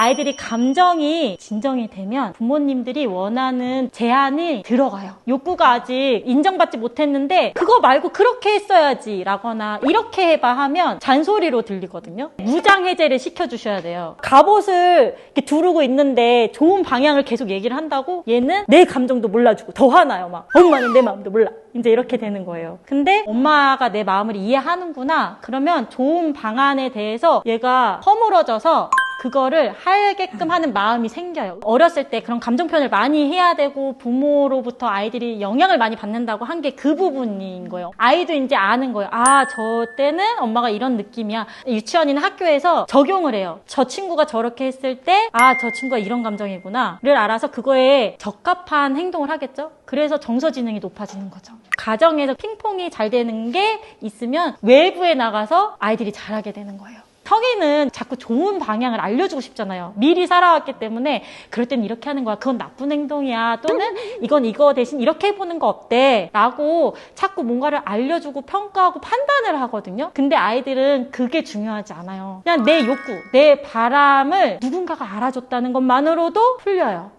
아이들이 감정이 진정이 되면 부모님들이 원하는 제안이 들어가요. 욕구가 아직 인정받지 못했는데 그거 말고 그렇게 했어야지 라거나 이렇게 해봐 하면 잔소리로 들리거든요. 무장 해제를 시켜주셔야 돼요. 갑옷을 이렇게 두르고 있는데 좋은 방향을 계속 얘기를 한다고 얘는 내 감정도 몰라주고 더 화나요. 막 엄마는 내 마음도 몰라. 이제 이렇게 되는 거예요. 근데 엄마가 내 마음을 이해하는구나. 그러면 좋은 방안에 대해서 얘가 허물어져서 그거를 하게끔 하는 마음이 생겨요. 어렸을 때 그런 감정 표현을 많이 해야 되고 부모로부터 아이들이 영향을 많이 받는다고 한 게 그 부분인 거예요. 아이도 이제 아는 거예요. 아, 저 때는 엄마가 이런 느낌이야. 유치원이나 학교에서 적용을 해요. 저 친구가 저렇게 했을 때, 아, 저 친구가 이런 감정이구나.를 알아서 그거에 적합한 행동을 하겠죠? 그래서 정서 지능이 높아지는 거죠. 가정에서 핑퐁이 잘 되는 게 있으면 외부에 나가서 아이들이 잘하게 되는 거예요. 성인은 자꾸 좋은 방향을 알려주고 싶잖아요. 미리 살아왔기 때문에 그럴 땐 이렇게 하는 거야. 그건 나쁜 행동이야. 또는 이건 이거 대신 이렇게 해보는 거 어때? 라고 자꾸 뭔가를 알려주고 평가하고 판단을 하거든요. 근데 아이들은 그게 중요하지 않아요. 그냥 내 욕구, 내 바람을 누군가가 알아줬다는 것만으로도 풀려요.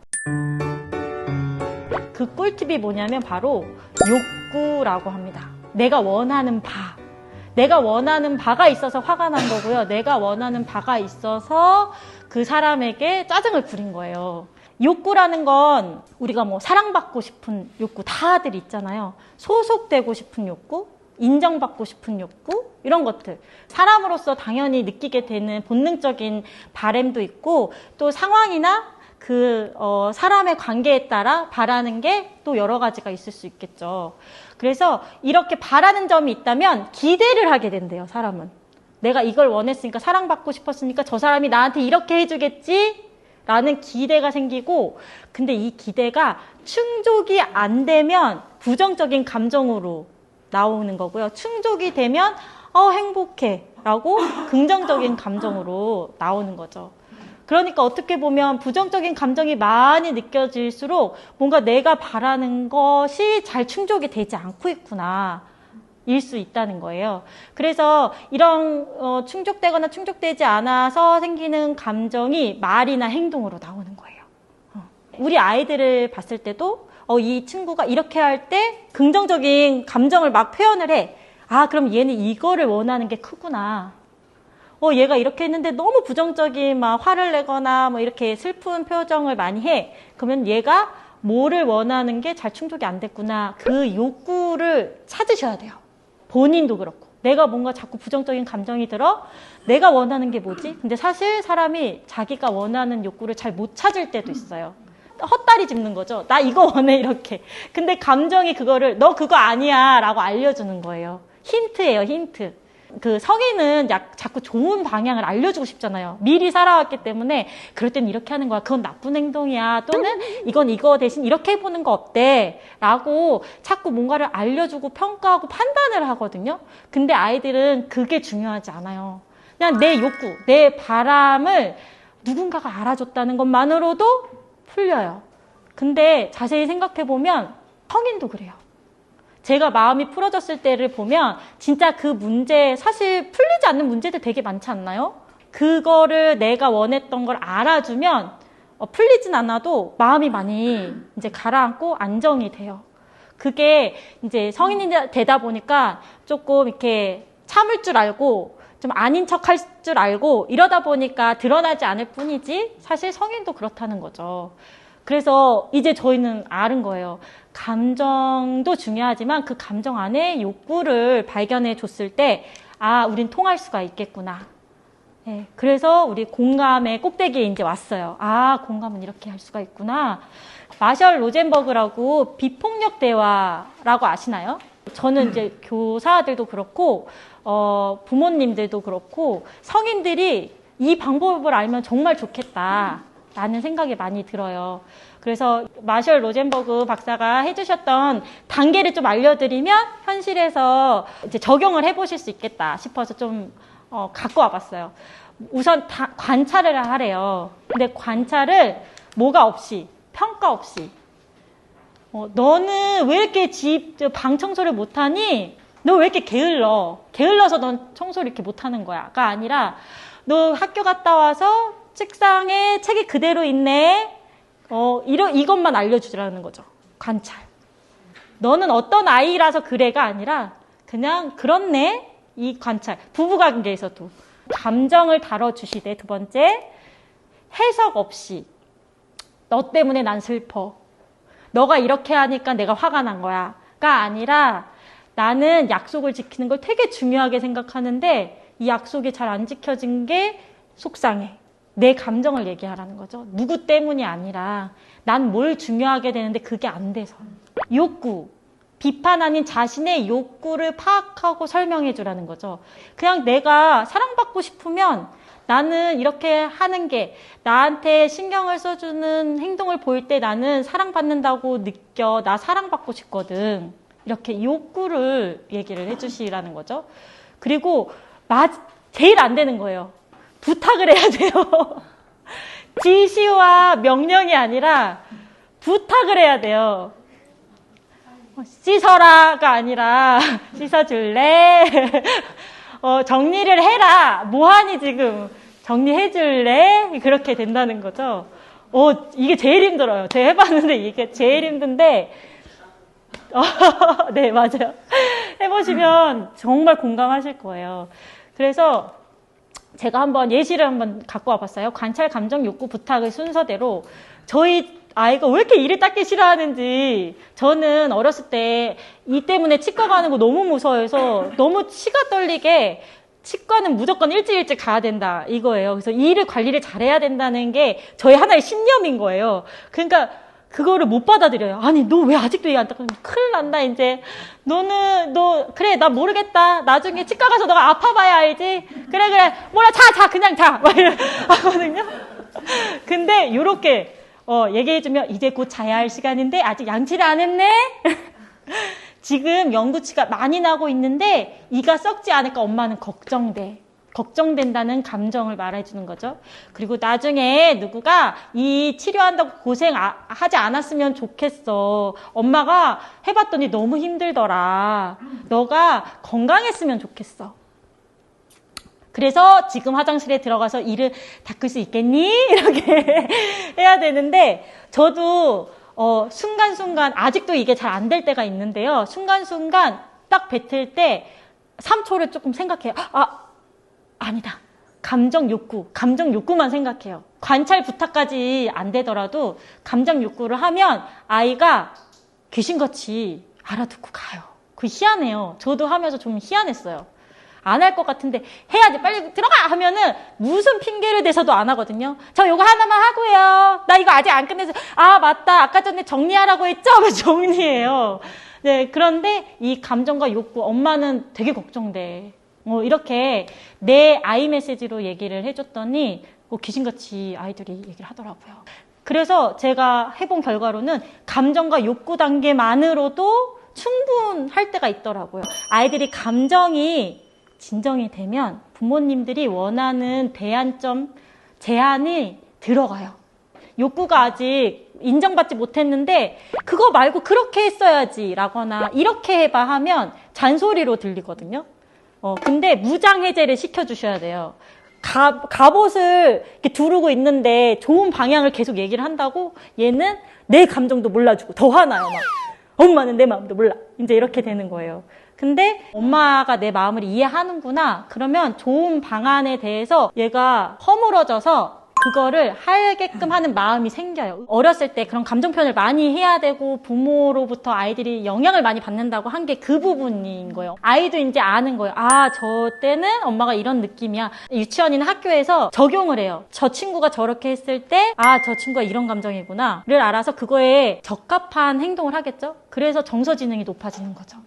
그 꿀팁이 뭐냐면 바로 욕구라고 합니다. 내가 원하는 바. 내가 원하는 바가 있어서 화가 난 거고요. 내가 원하는 바가 있어서 그 사람에게 짜증을 부린 거예요. 욕구라는 건 우리가 뭐 사랑받고 싶은 욕구 다들 있잖아요. 소속되고 싶은 욕구, 인정받고 싶은 욕구 이런 것들 사람으로서 당연히 느끼게 되는 본능적인 바램도 있고 또 상황이나 그 어, 사람의 관계에 따라 바라는 게 또 여러 가지가 있을 수 있겠죠. 그래서 이렇게 바라는 점이 있다면 기대를 하게 된대요, 사람은. 내가 이걸 원했으니까 사랑받고 싶었으니까 저 사람이 나한테 이렇게 해주겠지? 라는 기대가 생기고, 근데 이 기대가 충족이 안 되면 부정적인 감정으로 나오는 거고요. 충족이 되면, 어, 행복해. 라고 긍정적인 감정으로 나오는 거죠. 그러니까 어떻게 보면 부정적인 감정이 많이 느껴질수록 뭔가 내가 바라는 것이 잘 충족이 되지 않고 있구나. 일수 있다는 거예요. 그래서 이런 어, 충족되거나 충족되지 않아서 생기는 감정이 말이나 행동으로 나오는 거예요. 어. 우리 아이들을 봤을 때도 어, 이 친구가 이렇게 할 때 긍정적인 감정을 막 표현을 해. 아, 그럼 얘는 이거를 원하는 게 크구나. 어, 얘가 이렇게 했는데 너무 부정적인 막 화를 내거나 뭐 이렇게 슬픈 표정을 많이 해. 그러면 얘가 뭐를 원하는 게 잘 충족이 안 됐구나. 그 욕구를 찾으셔야 돼요. 본인도 그렇고. 내가 뭔가 자꾸 부정적인 감정이 들어? 내가 원하는 게 뭐지? 근데 사실 사람이 자기가 원하는 욕구를 잘 못 찾을 때도 있어요. 헛다리 짚는 거죠. 나 이거 원해, 이렇게. 근데 감정이 그거를, 너 그거 아니야. 라고 알려주는 거예요. 힌트예요, 힌트. 그 성인은 약, 자꾸 좋은 방향을 알려주고 싶잖아요. 미리 살아왔기 때문에 그럴 땐 이렇게 하는 거야. 그건 나쁜 행동이야. 또는 이건 이거 대신 이렇게 해보는 거 어때? 라고 자꾸 뭔가를 알려주고 평가하고 판단을 하거든요. 근데 아이들은 그게 중요하지 않아요. 그냥 내 욕구, 내 바람을 누군가가 알아줬다는 것만으로도 풀려요. 근데 자세히 생각해보면 성인도 그래요. 제가 마음이 풀어졌을 때를 보면 진짜 그 문제 사실 풀리지 않는 문제들 되게 많지 않나요? 그거를 내가 원했던 걸 알아주면 어, 풀리진 않아도 마음이 많이 이제 가라앉고 안정이 돼요. 그게 이제 성인이 되다 보니까 조금 이렇게 참을 줄 알고 좀 아닌 척 할 줄 알고 이러다 보니까 드러나지 않을 뿐이지 사실 성인도 그렇다는 거죠. 그래서 이제 저희는 아는 거예요. 감정도 중요하지만 그 감정 안에 욕구를 발견해 줬을 때, 아, 우린 통할 수가 있겠구나. 네, 그래서 우리 공감의 꼭대기에 이제 왔어요. 아, 공감은 이렇게 할 수가 있구나. 마셜 로젠버그라고 비폭력 대화라고 아시나요? 저는 이제 교사들도 그렇고, 어, 부모님들도 그렇고, 성인들이 이 방법을 알면 정말 좋겠다. 라는 생각이 많이 들어요. 그래서 마셜 로젠버그 박사가 해주셨던 단계를 좀 알려드리면 현실에서 이제 적용을 해보실 수 있겠다 싶어서 좀 어, 갖고 와봤어요. 우선 다, 관찰을 하래요. 근데 관찰을 뭐가 없이 평가 없이 어, 너는 왜 이렇게 집 방 청소를 못하니? 너 왜 이렇게 게을러? 게을러서 넌 청소를 이렇게 못하는 거야.가 아니라 너 학교 갔다 와서 책상에 책이 그대로 있네. 어, 이러, 이것만 알려주라는 거죠. 관찰. 너는 어떤 아이라서 그래가 아니라 그냥 그렇네. 이 관찰. 부부관계에서도. 감정을 다뤄주시되 두 번째. 해석 없이. 너 때문에 난 슬퍼. 너가 이렇게 하니까 내가 화가 난 거야. 가 아니라 나는 약속을 지키는 걸 되게 중요하게 생각하는데 이 약속이 잘 안 지켜진 게 속상해. 내 감정을 얘기하라는 거죠. 누구 때문이 아니라 난 뭘 중요하게 되는데 그게 안 돼서. 욕구. 비판 아닌 자신의 욕구를 파악하고 설명해 주라는 거죠. 그냥 내가 사랑받고 싶으면 나는 이렇게 하는 게 나한테 신경을 써주는 행동을 보일 때 나는 사랑받는다고 느껴. 나 사랑받고 싶거든. 이렇게 욕구를 얘기를 해 주시라는 거죠. 그리고 마, 제일 안 되는 거예요. 부탁을 해야 돼요. 지시와 명령이 아니라 부탁을 해야 돼요. 씻어라가 아니라 씻어줄래? 어, 정리를 해라. 뭐하니 지금? 정리해줄래? 그렇게 된다는 거죠. 어, 이게 제일 힘들어요. 제가 해봤는데 이게 제일 힘든데, 어, 네, 맞아요. 해보시면 정말 공감하실 거예요. 그래서 제가 한번 예시를 한번 갖고 와봤어요. 관찰, 감정, 욕구, 부탁의 순서대로 저희 아이가 왜 이렇게 일을 닦기 싫어하는지 저는 어렸을 때 이 때문에 치과 가는 거 너무 무서워해서 너무 치가 떨리게 치과는 무조건 일찍 일찍 가야 된다 이거예요. 그래서 이 일을 관리를 잘해야 된다는 게 저희 하나의 신념인 거예요. 그러니까 그거를 못 받아들여요. 아니 너 왜 아직도 이안 닦아? 큰일 난다 이제. 너는 너 그래 나 모르겠다. 나중에 치과 가서 너가 아파봐야 알지. 그래 그래 뭐라 자 자 그냥 자. 막 이러 하거든요. 근데 요렇게 어, 얘기해주면 이제 곧 자야 할 시간인데 아직 양치를 안 했네? 지금 영구치가 많이 나고 있는데 이가 썩지 않을까 엄마는 걱정돼. 걱정된다는 감정을 말해주는 거죠. 그리고 나중에 누구가 이 치료한다고 고생하지 않았으면 좋겠어. 엄마가 해봤더니 너무 힘들더라. 너가 건강했으면 좋겠어. 그래서 지금 화장실에 들어가서 이를 닦을 수 있겠니? 이렇게 해야 되는데 저도 어, 순간순간 아직도 이게 잘 안 될 때가 있는데요. 순간순간 딱 뱉을 때 3초를 조금 생각해요. 아, 아니다. 감정 욕구, 감정 욕구만 생각해요. 관찰 부탁까지 안 되더라도 감정 욕구를 하면 아이가 귀신같이 알아듣고 가요. 그 희한해요. 저도 하면서 좀 희한했어요. 안 할 것 같은데 해야지 빨리 들어가 하면은 무슨 핑계를 대서도 안 하거든요. 저 요거 하나만 하고요. 나 이거 아직 안 끝내서 아 맞다 아까 전에 정리하라고 했죠? 하면 정리해요. 네 그런데 이 감정과 욕구 엄마는 되게 걱정돼. 어, 이렇게 내 아이 메시지로 얘기를 해줬더니 뭐 귀신같이 아이들이 얘기를 하더라고요. 그래서 제가 해본 결과로는 감정과 욕구 단계만으로도 충분할 때가 있더라고요. 아이들이 감정이 진정이 되면 부모님들이 원하는 대안점, 제안이 들어가요. 욕구가 아직 인정받지 못했는데 그거 말고 그렇게 했어야지 라거나 이렇게 해봐 하면 잔소리로 들리거든요. 어, 근데 무장 해제를 시켜주셔야 돼요. 가, 갑옷을 이렇게 두르고 있는데 좋은 방향을 계속 얘기를 한다고 얘는 내 감정도 몰라주고 더 화나요. 막. 엄마는 내 마음도 몰라. 이제 이렇게 되는 거예요. 근데 엄마가 내 마음을 이해하는구나. 그러면 좋은 방안에 대해서 얘가 허물어져서 그거를 하게끔 하는 마음이 생겨요. 어렸을 때 그런 감정 표현을 많이 해야 되고 부모로부터 아이들이 영향을 많이 받는다고 한 게 그 부분인 거예요. 아이도 이제 아는 거예요. 아, 저 때는 엄마가 이런 느낌이야. 유치원이나 학교에서 적용을 해요. 저 친구가 저렇게 했을 때, 아, 저 친구가 이런 감정이구나. 를 알아서 그거에 적합한 행동을 하겠죠? 그래서 정서 지능이 높아지는 거죠.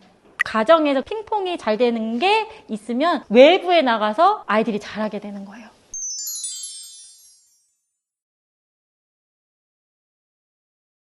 가정에서 핑퐁이 잘 되는 게 있으면 외부에 나가서 아이들이 잘하게 되는 거예요.